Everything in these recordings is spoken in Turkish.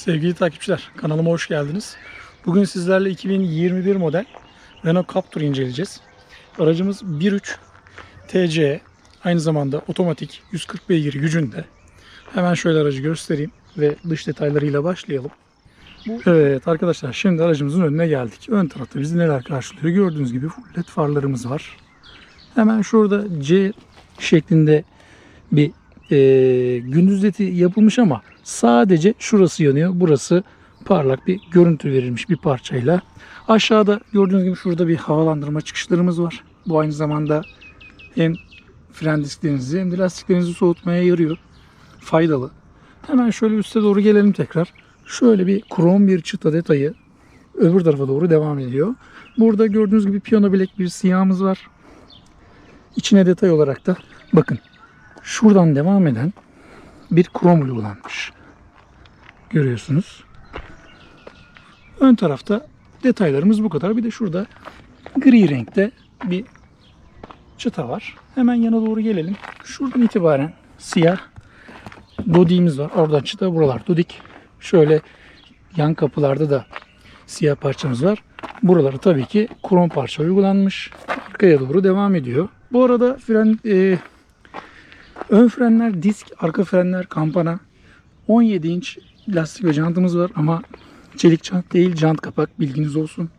Sevgili takipçiler, kanalıma hoş geldiniz. Bugün sizlerle 2021 model Renault Captur inceleyeceğiz. Aracımız 1.3 TC, aynı zamanda otomatik 140 beygir gücünde. Hemen şöyle aracı göstereyim ve dış detaylarıyla başlayalım. Evet arkadaşlar şimdi aracımızın önüne geldik. Ön tarafta bizi neler karşılıyor? Gördüğünüz gibi full led farlarımız var. Hemen şurada C şeklinde bir e, gündüz ledi yapılmış ama sadece şurası yanıyor. Burası parlak bir görüntü verilmiş bir parçayla. Aşağıda gördüğünüz gibi şurada bir havalandırma çıkışlarımız var. Bu aynı zamanda hem fren disklerinizi hem de lastiklerinizi soğutmaya yarıyor. Faydalı. Hemen şöyle üste doğru gelelim tekrar. Şöyle bir krom bir çıta detayı öbür tarafa doğru devam ediyor. Burada gördüğünüz gibi piyano bilek bir siyahımız var. İçine detay olarak da bakın şuradan devam eden bir krom uygulanmış. Görüyorsunuz. Ön tarafta detaylarımız bu kadar. Bir de şurada gri renkte bir çıta var. Hemen yana doğru gelelim. Şuradan itibaren siyah dodiğimiz var. Oradan çıta buralar dodik. Şöyle yan kapılarda da siyah parçamız var. Buraları tabii ki krom parça uygulanmış. Arkaya doğru devam ediyor. Bu arada fren e, ön frenler disk, arka frenler kampana. 17 inç lastik ve jantımız var ama çelik jant değil jant kapak bilginiz olsun.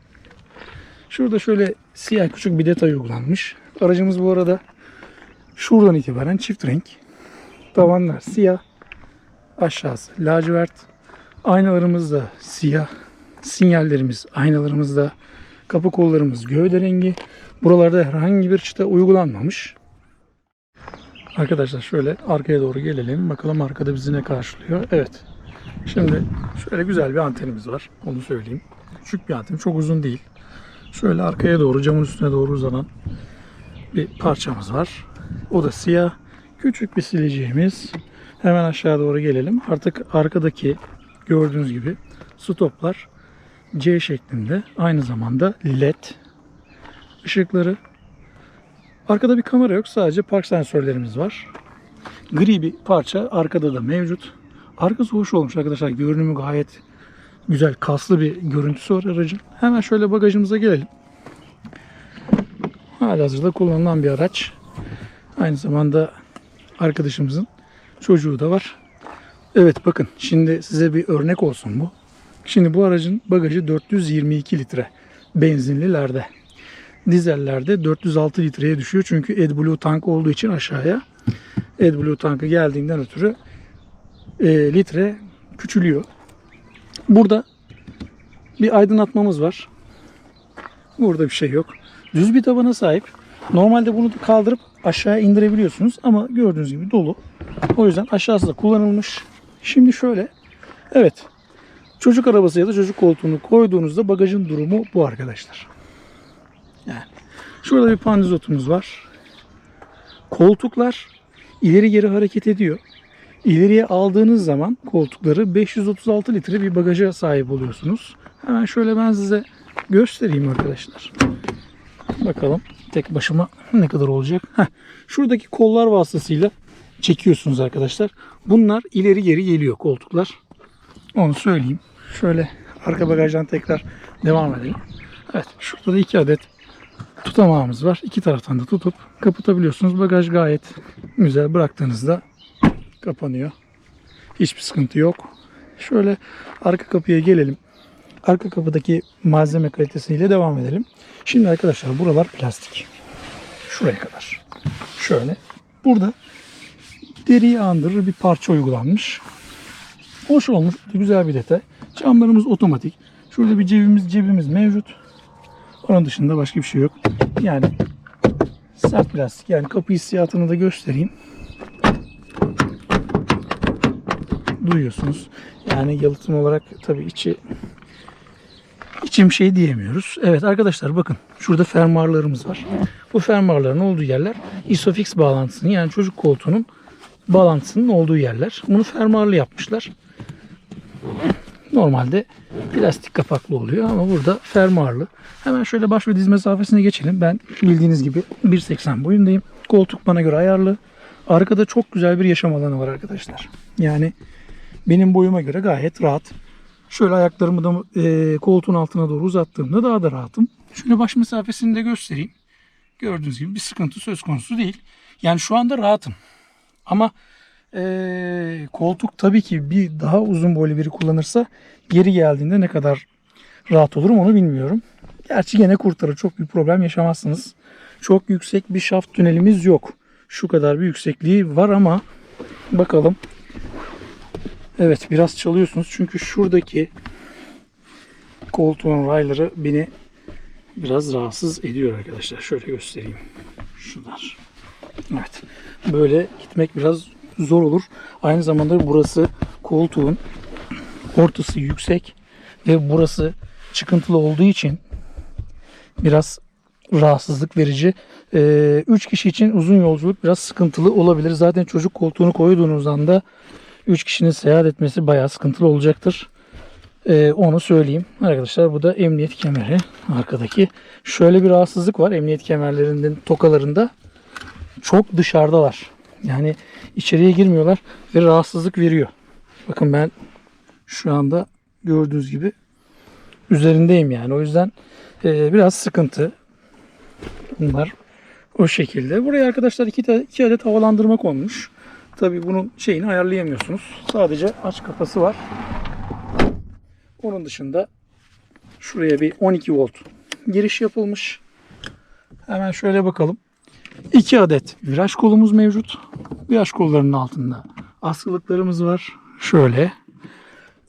Şurada şöyle siyah küçük bir detay uygulanmış. Aracımız bu arada şuradan itibaren çift renk. Tavanlar siyah. Aşağısı lacivert. Aynalarımız da siyah. Sinyallerimiz aynalarımızda. Kapı kollarımız gövde rengi. Buralarda herhangi bir çıta uygulanmamış. Arkadaşlar şöyle arkaya doğru gelelim. Bakalım arkada bizi ne karşılıyor. Evet. Şimdi şöyle güzel bir antenimiz var. Onu söyleyeyim. Küçük bir anten. Çok uzun değil. Şöyle arkaya doğru camın üstüne doğru uzanan bir parçamız var. O da siyah. Küçük bir sileceğimiz. Hemen aşağı doğru gelelim. Artık arkadaki gördüğünüz gibi stoplar C şeklinde. Aynı zamanda LED ışıkları. Arkada bir kamera yok. Sadece park sensörlerimiz var. Gri bir parça arkada da mevcut. Arkası hoş olmuş arkadaşlar. Görünümü gayet güzel, kaslı bir görüntüsü var aracın. Hemen şöyle bagajımıza gelelim. Halihazırda kullanılan bir araç. Aynı zamanda arkadaşımızın çocuğu da var. Evet bakın şimdi size bir örnek olsun bu. Şimdi bu aracın bagajı 422 litre benzinlilerde. Dizellerde 406 litreye düşüyor. Çünkü AdBlue tank olduğu için aşağıya AdBlue tankı geldiğinden ötürü e, litre küçülüyor. Burada bir aydınlatmamız var. Burada bir şey yok. Düz bir tabana sahip. Normalde bunu kaldırıp aşağıya indirebiliyorsunuz ama gördüğünüz gibi dolu. O yüzden aşağısı da kullanılmış. Şimdi şöyle. Evet. Çocuk arabası ya da çocuk koltuğunu koyduğunuzda bagajın durumu bu arkadaşlar. Yani şurada bir pandizotumuz var. Koltuklar ileri geri hareket ediyor. İleriye aldığınız zaman koltukları 536 litre bir bagaja sahip oluyorsunuz. Hemen şöyle ben size göstereyim arkadaşlar. Bakalım tek başıma ne kadar olacak. Heh, şuradaki kollar vasıtasıyla çekiyorsunuz arkadaşlar. Bunlar ileri geri geliyor koltuklar. Onu söyleyeyim. Şöyle arka bagajdan tekrar devam edelim. Evet şurada da iki adet tutamağımız var. İki taraftan da tutup kapatabiliyorsunuz. Bagaj gayet güzel bıraktığınızda kapanıyor. Hiçbir sıkıntı yok. Şöyle arka kapıya gelelim. Arka kapıdaki malzeme kalitesiyle devam edelim. Şimdi arkadaşlar buralar plastik. Şuraya kadar. Şöyle. Burada deriyi andırır bir parça uygulanmış. Hoş olmuş. Güzel bir detay. Camlarımız otomatik. Şurada bir cebimiz cebimiz mevcut. Onun dışında başka bir şey yok. Yani sert plastik. Yani kapı hissiyatını da göstereyim. Duyuyorsunuz. Yani yalıtım olarak tabii içi içim şey diyemiyoruz. Evet arkadaşlar bakın şurada fermuarlarımız var. Bu fermuarların olduğu yerler isofix bağlantısının yani çocuk koltuğunun bağlantısının olduğu yerler. Bunu fermuarlı yapmışlar. Normalde plastik kapaklı oluyor ama burada fermuarlı. Hemen şöyle baş ve diz mesafesine geçelim. Ben bildiğiniz gibi 1.80 boyundayım. Koltuk bana göre ayarlı. Arkada çok güzel bir yaşam alanı var arkadaşlar. Yani benim boyuma göre gayet rahat Şöyle ayaklarımı da e, koltuğun altına doğru uzattığımda daha da rahatım. Şöyle baş mesafesini de göstereyim. Gördüğünüz gibi bir sıkıntı söz konusu değil. Yani şu anda rahatım. Ama e, koltuk tabii ki bir daha uzun boylu biri kullanırsa geri geldiğinde ne kadar rahat olurum onu bilmiyorum. Gerçi gene kurtarır. Çok bir problem yaşamazsınız. Çok yüksek bir şaft tünelimiz yok. Şu kadar bir yüksekliği var ama bakalım. Evet biraz çalıyorsunuz. Çünkü şuradaki koltuğun rayları beni biraz rahatsız ediyor arkadaşlar. Şöyle göstereyim. Şunlar. Evet. Böyle gitmek biraz zor olur. Aynı zamanda burası koltuğun ortası yüksek ve burası çıkıntılı olduğu için biraz rahatsızlık verici. 3 kişi için uzun yolculuk biraz sıkıntılı olabilir. Zaten çocuk koltuğunu koyduğunuz anda 3 kişinin seyahat etmesi bayağı sıkıntılı olacaktır. Ee, onu söyleyeyim. Arkadaşlar bu da emniyet kemeri arkadaki. Şöyle bir rahatsızlık var emniyet kemerlerinin tokalarında. Çok dışarıdalar. Yani içeriye girmiyorlar ve rahatsızlık veriyor. Bakın ben şu anda gördüğünüz gibi üzerindeyim yani. O yüzden e, biraz sıkıntı. Bunlar o şekilde. Buraya arkadaşlar iki, iki adet havalandırma konmuş. Tabi bunun şeyini ayarlayamıyorsunuz. Sadece aç kafası var. Onun dışında şuraya bir 12 volt giriş yapılmış. Hemen şöyle bakalım. 2 adet viraj kolumuz mevcut. Viraj kollarının altında askılıklarımız var. Şöyle.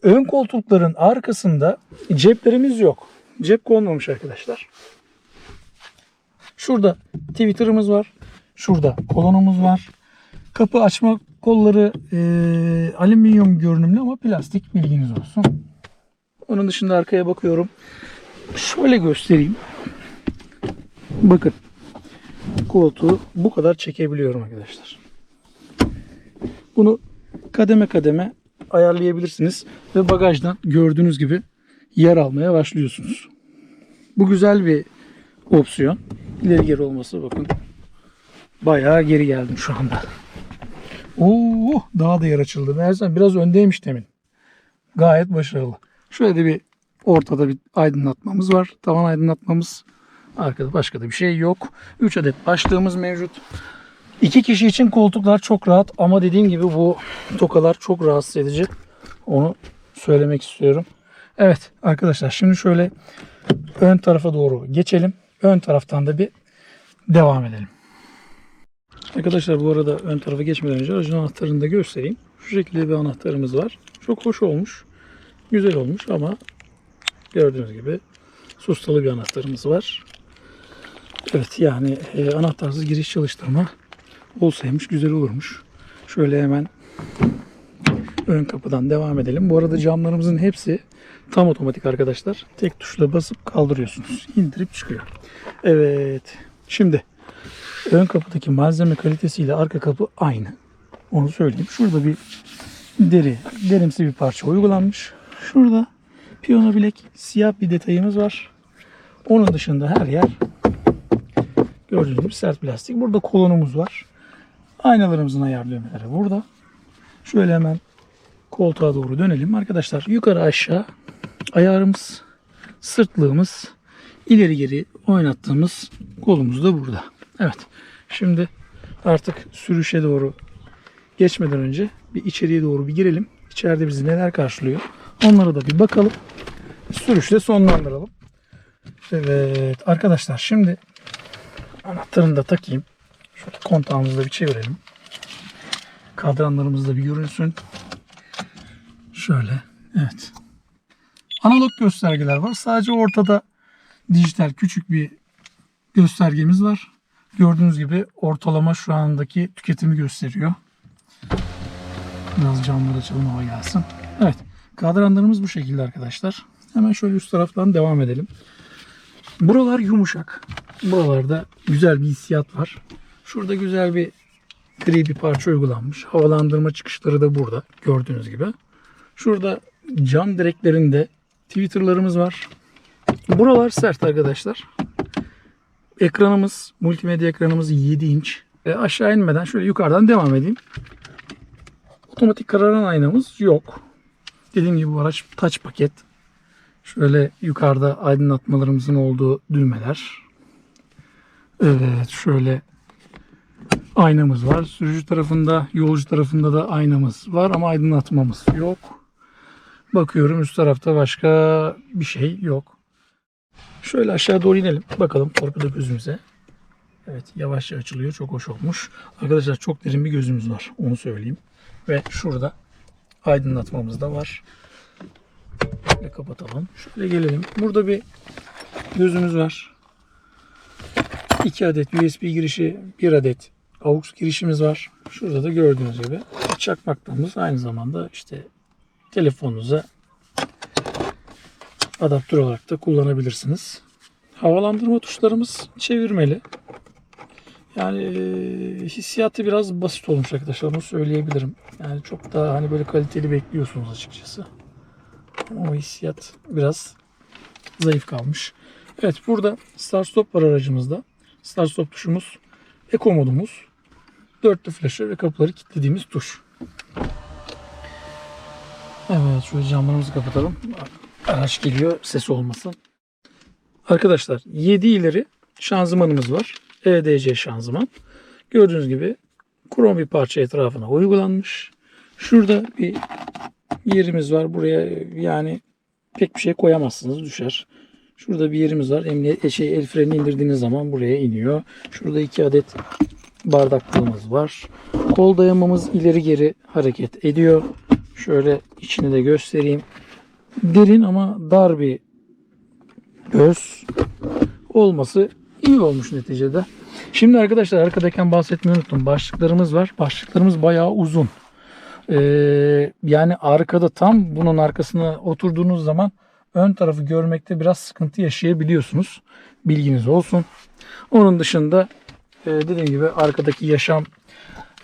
Ön koltukların arkasında ceplerimiz yok. Cep konmamış arkadaşlar. Şurada Twitter'ımız var. Şurada kolonumuz var. Kapı açma kolları eee, alüminyum görünümlü ama plastik bilginiz olsun. Onun dışında arkaya bakıyorum. Şöyle göstereyim. Bakın. Koltuğu bu kadar çekebiliyorum arkadaşlar. Bunu kademe kademe ayarlayabilirsiniz ve bagajdan gördüğünüz gibi yer almaya başlıyorsunuz. Bu güzel bir opsiyon. İleri geri olması bakın. Bayağı geri geldim şu anda. Oo, daha da yer açıldı. Meğersem biraz öndeymiş demin. Gayet başarılı. Şöyle de bir ortada bir aydınlatmamız var. Tavan aydınlatmamız. Arkada başka da bir şey yok. 3 adet başlığımız mevcut. 2 kişi için koltuklar çok rahat ama dediğim gibi bu tokalar çok rahatsız edici. Onu söylemek istiyorum. Evet arkadaşlar şimdi şöyle ön tarafa doğru geçelim. Ön taraftan da bir devam edelim. Arkadaşlar bu arada ön tarafa geçmeden önce aracın anahtarını da göstereyim. Şu şekilde bir anahtarımız var. Çok hoş olmuş. Güzel olmuş ama gördüğünüz gibi sustalı bir anahtarımız var. Evet yani e, anahtarsız giriş çalıştırma olsaymış güzel olurmuş. Şöyle hemen ön kapıdan devam edelim. Bu arada camlarımızın hepsi tam otomatik arkadaşlar. Tek tuşla basıp kaldırıyorsunuz. İndirip çıkıyor. Evet. Şimdi ön kapıdaki malzeme kalitesiyle arka kapı aynı. Onu söyleyeyim. Şurada bir deri, derimsi bir parça uygulanmış. Şurada piyano bilek siyah bir detayımız var. Onun dışında her yer gördüğünüz gibi sert plastik. Burada kolonumuz var. Aynalarımızın ayar düğmeleri burada. Şöyle hemen koltuğa doğru dönelim. Arkadaşlar yukarı aşağı ayarımız, sırtlığımız, ileri geri oynattığımız kolumuz da burada. Evet. Şimdi artık sürüşe doğru geçmeden önce bir içeriye doğru bir girelim. İçeride bizi neler karşılıyor. Onlara da bir bakalım. Sürüşle sonlandıralım. Evet arkadaşlar şimdi anahtarını da takayım. Şöyle kontağımızı da bir çevirelim. Kadranlarımız da bir görünsün. Şöyle. Evet. Analog göstergeler var. Sadece ortada dijital küçük bir göstergemiz var. Gördüğünüz gibi ortalama şu andaki tüketimi gösteriyor. Biraz camları açalım hava gelsin. Evet. Kadranlarımız bu şekilde arkadaşlar. Hemen şöyle üst taraftan devam edelim. Buralar yumuşak. Buralarda güzel bir hissiyat var. Şurada güzel bir gri bir parça uygulanmış. Havalandırma çıkışları da burada gördüğünüz gibi. Şurada cam direklerinde Twitter'larımız var. Buralar sert arkadaşlar. Ekranımız, multimedya ekranımız 7 inç. E, aşağı inmeden şöyle yukarıdan devam edeyim. Otomatik kararan aynamız yok. Dediğim gibi bu araç taç paket. Şöyle yukarıda aydınlatmalarımızın olduğu düğmeler. Evet şöyle aynamız var. Sürücü tarafında, yolcu tarafında da aynamız var ama aydınlatmamız yok. Bakıyorum üst tarafta başka bir şey yok. Şöyle aşağı doğru inelim. Bakalım torpido gözümüze. Evet yavaşça açılıyor. Çok hoş olmuş. Arkadaşlar çok derin bir gözümüz var. Onu söyleyeyim. Ve şurada aydınlatmamız da var. Şöyle kapatalım. Şöyle gelelim. Burada bir gözümüz var. 2 adet USB girişi, 1 adet AUX girişimiz var. Şurada da gördüğünüz gibi çakmaklığımız aynı zamanda işte telefonunuza adaptör olarak da kullanabilirsiniz. Havalandırma tuşlarımız çevirmeli. Yani e, hissiyatı biraz basit olmuş arkadaşlar onu söyleyebilirim. Yani çok daha hani böyle kaliteli bekliyorsunuz açıkçası. Ama hissiyat biraz zayıf kalmış. Evet burada start stop var aracımızda. Start stop tuşumuz, eco modumuz, dörtlü flasher ve kapıları kilitlediğimiz tuş. Evet şöyle camlarımızı kapatalım. Araç geliyor ses olmasın. Arkadaşlar 7 ileri şanzımanımız var. EDC şanzıman. Gördüğünüz gibi krom bir parça etrafına uygulanmış. Şurada bir yerimiz var. Buraya yani pek bir şey koyamazsınız düşer. Şurada bir yerimiz var. Emniyet, şey, el freni indirdiğiniz zaman buraya iniyor. Şurada iki adet bardaklığımız var. Kol dayamamız ileri geri hareket ediyor. Şöyle içini de göstereyim. Derin ama dar bir göz olması iyi olmuş neticede. Şimdi arkadaşlar arkadayken bahsetmeyi unuttum. Başlıklarımız var. Başlıklarımız bayağı uzun. Ee, yani arkada tam bunun arkasına oturduğunuz zaman ön tarafı görmekte biraz sıkıntı yaşayabiliyorsunuz. Bilginiz olsun. Onun dışında e, dediğim gibi arkadaki yaşam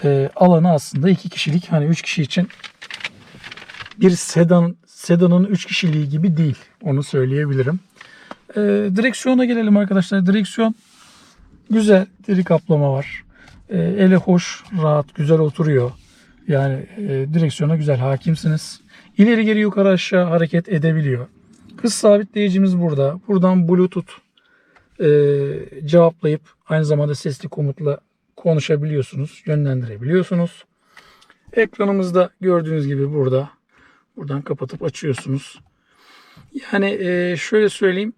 e, alanı aslında iki kişilik hani üç kişi için bir sedan sedanın üç kişiliği gibi değil. Onu söyleyebilirim. E, direksiyona gelelim arkadaşlar. Direksiyon güzel. Deri kaplama var. E, ele hoş, rahat, güzel oturuyor. Yani e, direksiyona güzel hakimsiniz. İleri geri yukarı aşağı hareket edebiliyor. Hız sabitleyicimiz burada. Buradan Bluetooth e, cevaplayıp aynı zamanda sesli komutla konuşabiliyorsunuz, yönlendirebiliyorsunuz. Ekranımızda gördüğünüz gibi burada. Buradan kapatıp açıyorsunuz. Yani e, şöyle söyleyeyim.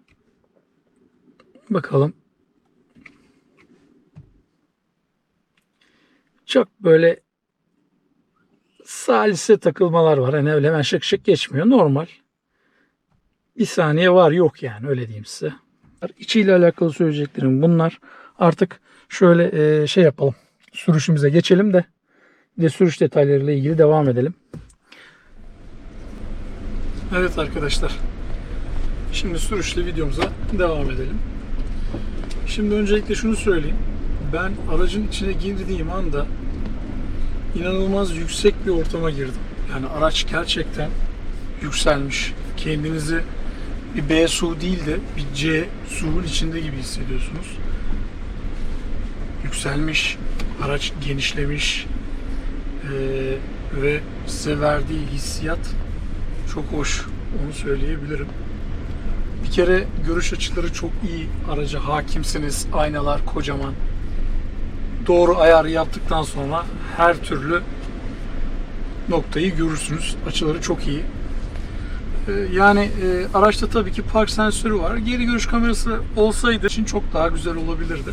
Bakalım. Çok böyle salise takılmalar var. Hani öyle hemen şık şık geçmiyor. Normal. Bir saniye var yok yani öyle diyeyim size. İçiyle alakalı söyleyeceklerim bunlar. Artık şöyle e, şey yapalım. Sürüşümüze geçelim de bir de sürüş detaylarıyla ilgili devam edelim. Evet arkadaşlar. Şimdi sürüşle videomuza devam edelim. Şimdi öncelikle şunu söyleyeyim. Ben aracın içine girdiğim anda inanılmaz yüksek bir ortama girdim. Yani araç gerçekten yükselmiş. Kendinizi bir B SUV değil de bir C SUV'un içinde gibi hissediyorsunuz. Yükselmiş, araç genişlemiş ee, ve size verdiği hissiyat çok hoş. Onu söyleyebilirim. Bir kere görüş açıları çok iyi. Araca hakimsiniz. Aynalar kocaman. Doğru ayarı yaptıktan sonra her türlü noktayı görürsünüz. Açıları çok iyi. Ee, Yani e, araçta tabii ki park sensörü var. Geri görüş kamerası olsaydı için çok daha güzel olabilirdi.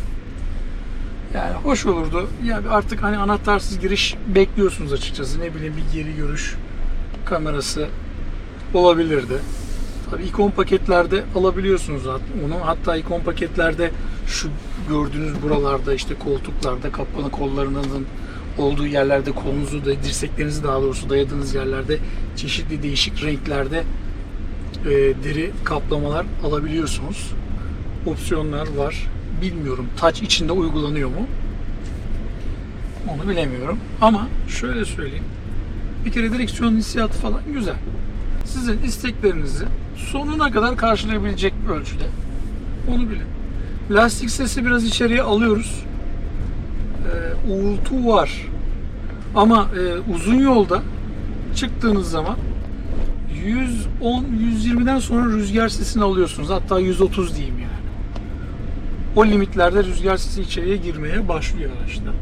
Yani hoş olurdu. Yani artık hani anahtarsız giriş bekliyorsunuz açıkçası. Ne bileyim bir geri görüş kamerası olabilirdi. Tabii ikon paketlerde alabiliyorsunuz onu. Hatta ikon paketlerde şu gördüğünüz buralarda işte koltuklarda kapalı kollarınızın olduğu yerlerde kolunuzu da dirseklerinizi daha doğrusu dayadığınız yerlerde çeşitli değişik renklerde e, deri kaplamalar alabiliyorsunuz. Opsiyonlar var. Bilmiyorum touch içinde uygulanıyor mu? Onu bilemiyorum. Ama şöyle söyleyeyim. Bir kere direksiyon hissiyatı falan güzel. Sizin isteklerinizi sonuna kadar karşılayabilecek bir ölçüde. Onu bilin. Lastik sesi biraz içeriye alıyoruz. Ee, uğultu var. Ama e, uzun yolda çıktığınız zaman 110-120'den sonra rüzgar sesini alıyorsunuz. Hatta 130 diyeyim yani. O limitlerde rüzgar sesi içeriye girmeye başlıyor araçta.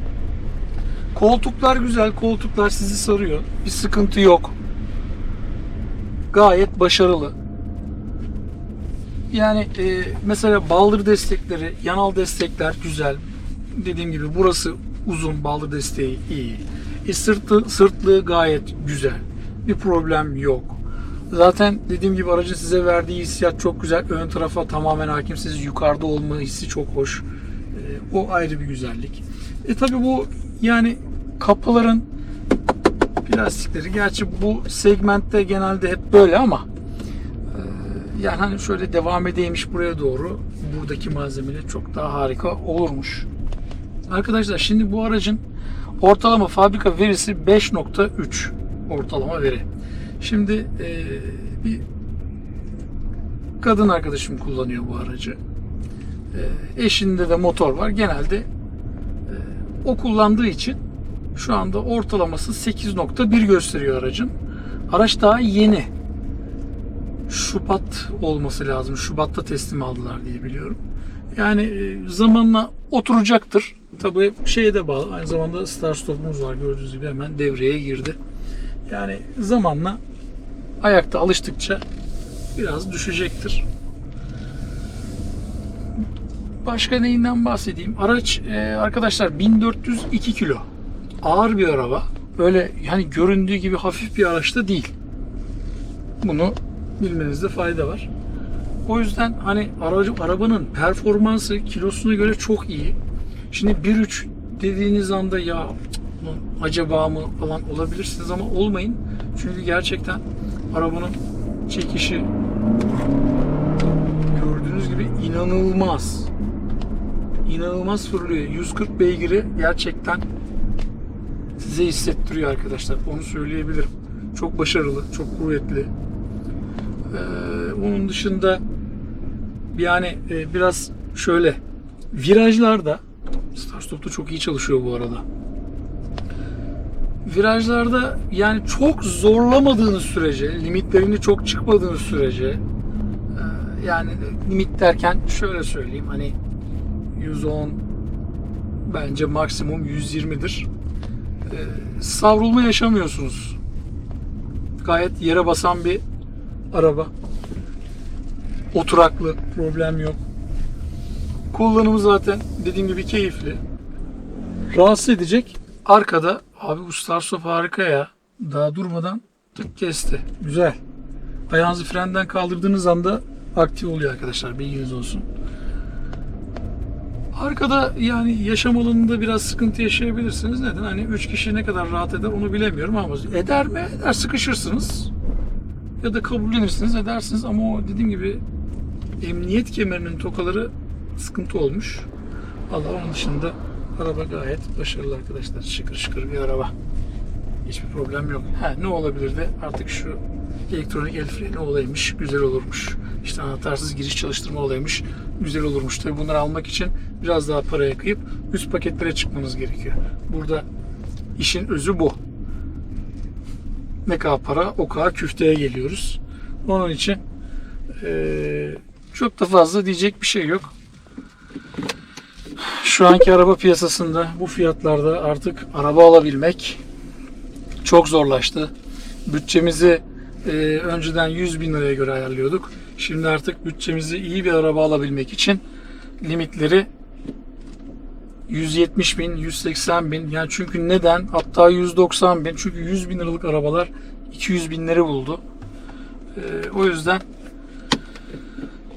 Koltuklar güzel. Koltuklar sizi sarıyor. Bir sıkıntı yok. Gayet başarılı. Yani e, mesela baldır destekleri, yanal destekler güzel. Dediğim gibi burası uzun, baldır desteği iyi. E, sırtı, sırtlığı gayet güzel. Bir problem yok. Zaten dediğim gibi aracın size verdiği hissiyat çok güzel. Ön tarafa tamamen hakimsiniz. Yukarıda olma hissi çok hoş. E, o ayrı bir güzellik. E tabi bu yani kapıların plastikleri. Gerçi bu segmentte genelde hep böyle ama e, yani hani şöyle devam edeymiş buraya doğru buradaki malzemeler çok daha harika olurmuş. Arkadaşlar şimdi bu aracın ortalama fabrika verisi 5.3 ortalama veri. Şimdi e, bir kadın arkadaşım kullanıyor bu aracı. E, eşinde de motor var. Genelde e, o kullandığı için şu anda ortalaması 8.1 gösteriyor aracın. Araç daha yeni. Şubat olması lazım. Şubat'ta teslim aldılar diye biliyorum. Yani e, zamanla oturacaktır. Tabii şeye de bağlı. Aynı zamanda start stop'umuz var. Gördüğünüz gibi hemen devreye girdi. Yani zamanla ayakta alıştıkça biraz düşecektir. Başka neyinden bahsedeyim? Araç e, arkadaşlar 1402 kilo. Ağır bir araba. Böyle yani göründüğü gibi hafif bir araçta değil. Bunu bilmenizde fayda var. O yüzden hani aracı, arabanın performansı kilosuna göre çok iyi. Şimdi 1.3 dediğiniz anda ya acaba mı falan olabilirsiniz ama olmayın. Çünkü gerçekten arabanın çekişi gördüğünüz gibi inanılmaz. İnanılmaz fırlıyor. 140 beygiri gerçekten size hissettiriyor arkadaşlar. Onu söyleyebilirim. Çok başarılı, çok kuvvetli. Ee, onun dışında yani e, biraz şöyle virajlarda Start Stop'ta çok iyi çalışıyor bu arada. Virajlarda yani çok zorlamadığınız sürece, limitlerini çok çıkmadığınız sürece e, yani limit derken şöyle söyleyeyim hani 110 bence maksimum 120'dir. Savrulma yaşamıyorsunuz. Gayet yere basan bir araba. Oturaklı, problem yok. Kullanımı zaten dediğim gibi keyifli. Rahatsız edecek. Arkada abi bu Starstop harika ya. Daha durmadan tık kesti. Güzel. Ayağınızı frenden kaldırdığınız anda aktif oluyor arkadaşlar. Bilginiz olsun. Arkada yani yaşam alanında biraz sıkıntı yaşayabilirsiniz. Neden? Hani 3 kişi ne kadar rahat eder onu bilemiyorum ama eder mi? Eder sıkışırsınız. Ya da kabullenirsiniz edersiniz ama o dediğim gibi emniyet kemerinin tokaları sıkıntı olmuş. Allah onun dışında araba gayet başarılı arkadaşlar. Şıkır şıkır bir araba. Hiçbir problem yok. Ha, ne olabilirdi? Artık şu elektronik el freni olaymış. Güzel olurmuş. İşte anahtarsız giriş çalıştırma olaymış. Güzel olurmuş. Tabi bunları almak için biraz daha paraya kıyıp üst paketlere çıkmanız gerekiyor. Burada işin özü bu. Ne kadar para o kadar küfteye geliyoruz. Onun için eee, çok da fazla diyecek bir şey yok. Şu anki araba piyasasında bu fiyatlarda artık araba alabilmek çok zorlaştı. Bütçemizi e, önceden 100 bin liraya göre ayarlıyorduk. Şimdi artık bütçemizi iyi bir araba alabilmek için limitleri 170 bin, 180 bin. Yani çünkü neden? Hatta 190 bin. Çünkü 100 bin liralık arabalar 200 binleri buldu. E, o yüzden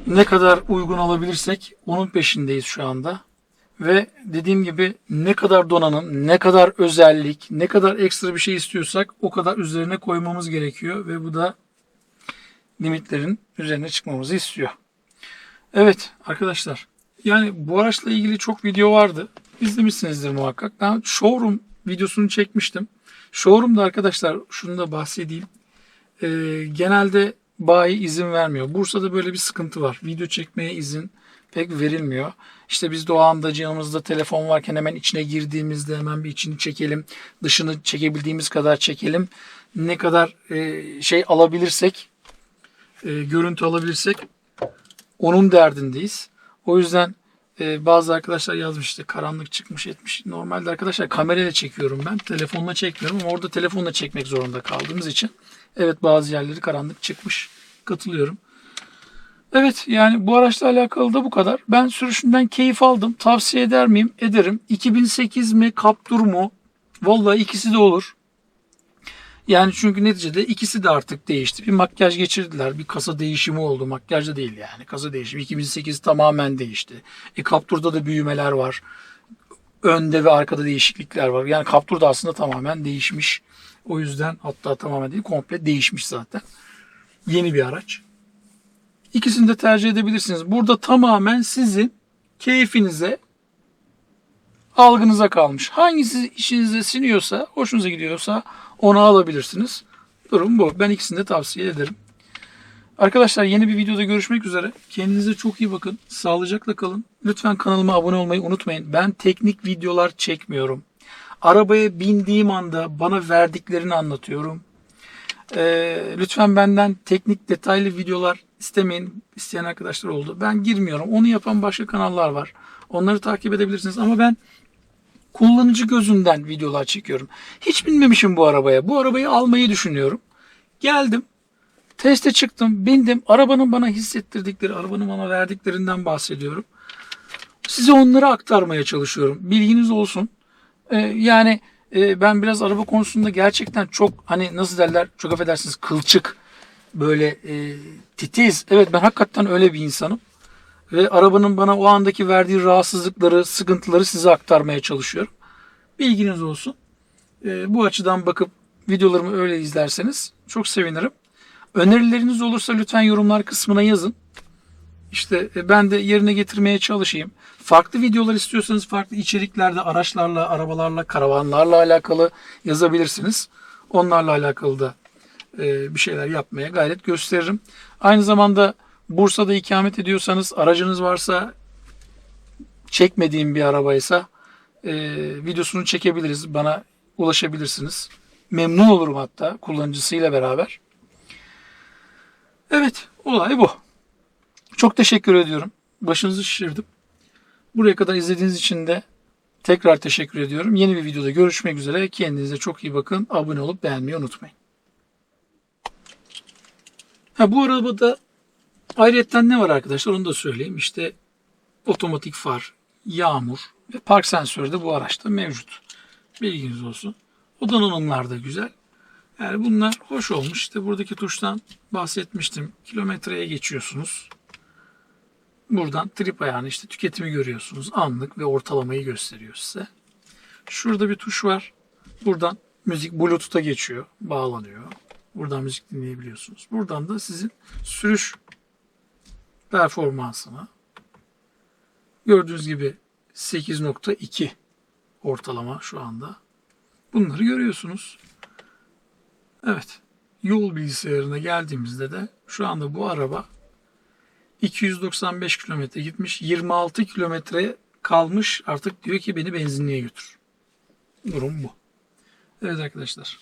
ne kadar uygun alabilirsek onun peşindeyiz şu anda. Ve dediğim gibi ne kadar donanım, ne kadar özellik, ne kadar ekstra bir şey istiyorsak o kadar üzerine koymamız gerekiyor ve bu da limitlerin üzerine çıkmamızı istiyor. Evet arkadaşlar yani bu araçla ilgili çok video vardı. İzlemişsinizdir muhakkak. Ben showroom videosunu çekmiştim. Showroom'da arkadaşlar şunu da bahsedeyim. Ee, genelde bayi izin vermiyor. Bursa'da böyle bir sıkıntı var. Video çekmeye izin pek verilmiyor. İşte biz de o anda telefon varken hemen içine girdiğimizde hemen bir içini çekelim. Dışını çekebildiğimiz kadar çekelim. Ne kadar e, şey alabilirsek e, görüntü alabilirsek onun derdindeyiz. O yüzden e, bazı arkadaşlar yazmış işte karanlık çıkmış etmiş. Normalde arkadaşlar kamerayla çekiyorum ben. Telefonla çekmiyorum ama orada telefonla çekmek zorunda kaldığımız için evet bazı yerleri karanlık çıkmış. Katılıyorum. Evet yani bu araçla alakalı da bu kadar. Ben sürüşünden keyif aldım. Tavsiye eder miyim? Ederim. 2008 mi Captur mu? Vallahi ikisi de olur. Yani çünkü neticede ikisi de artık değişti. Bir makyaj geçirdiler. Bir kasa değişimi oldu. Makyaj da değil yani. Kasa değişimi. 2008 tamamen değişti. E Captur'da da büyümeler var. Önde ve arkada değişiklikler var. Yani Captur da aslında tamamen değişmiş. O yüzden hatta tamamen değil komple değişmiş zaten. Yeni bir araç. İkisini de tercih edebilirsiniz. Burada tamamen sizin keyfinize, algınıza kalmış. Hangisi işinize siniyorsa, hoşunuza gidiyorsa onu alabilirsiniz. Durum bu. Ben ikisini de tavsiye ederim. Arkadaşlar yeni bir videoda görüşmek üzere. Kendinize çok iyi bakın. Sağlıcakla kalın. Lütfen kanalıma abone olmayı unutmayın. Ben teknik videolar çekmiyorum. Arabaya bindiğim anda bana verdiklerini anlatıyorum. Ee, lütfen benden teknik detaylı videolar istemeyin. İsteyen arkadaşlar oldu. Ben girmiyorum. Onu yapan başka kanallar var. Onları takip edebilirsiniz. Ama ben kullanıcı gözünden videolar çekiyorum. Hiç binmemişim bu arabaya. Bu arabayı almayı düşünüyorum. Geldim. Teste çıktım. Bindim. Arabanın bana hissettirdikleri, arabanın bana verdiklerinden bahsediyorum. Size onları aktarmaya çalışıyorum. Bilginiz olsun. Ee, yani e, ben biraz araba konusunda gerçekten çok hani nasıl derler çok affedersiniz kılçık böyle e, titiz. Evet ben hakikaten öyle bir insanım. Ve arabanın bana o andaki verdiği rahatsızlıkları, sıkıntıları size aktarmaya çalışıyorum. Bilginiz olsun. E, bu açıdan bakıp videolarımı öyle izlerseniz çok sevinirim. Önerileriniz olursa lütfen yorumlar kısmına yazın. İşte e, ben de yerine getirmeye çalışayım. Farklı videolar istiyorsanız farklı içeriklerde araçlarla, arabalarla, karavanlarla alakalı yazabilirsiniz. Onlarla alakalı da e, bir şeyler yapmaya gayret gösteririm. Aynı zamanda Bursa'da ikamet ediyorsanız aracınız varsa çekmediğim bir arabaysa e, videosunu çekebiliriz. Bana ulaşabilirsiniz. Memnun olurum hatta kullanıcısıyla beraber. Evet olay bu. Çok teşekkür ediyorum. Başınızı şişirdim. Buraya kadar izlediğiniz için de tekrar teşekkür ediyorum. Yeni bir videoda görüşmek üzere. Kendinize çok iyi bakın. Abone olup beğenmeyi unutmayın. Ha, bu arabada ayrıyetten ne var arkadaşlar onu da söyleyeyim. İşte otomatik far, yağmur ve park sensörü de bu araçta mevcut. Bilginiz olsun. O donanımlar da güzel. Yani bunlar hoş olmuş. İşte buradaki tuştan bahsetmiştim. Kilometreye geçiyorsunuz. Buradan trip ayağını işte tüketimi görüyorsunuz. Anlık ve ortalamayı gösteriyor size. Şurada bir tuş var. Buradan müzik Bluetooth'a geçiyor. Bağlanıyor. Buradan müzik dinleyebiliyorsunuz. Buradan da sizin sürüş performansını gördüğünüz gibi 8.2 ortalama şu anda. Bunları görüyorsunuz. Evet. Yol bilgisayarına geldiğimizde de şu anda bu araba 295 kilometre gitmiş. 26 kilometre kalmış. Artık diyor ki beni benzinliğe götür. Durum bu. Evet arkadaşlar.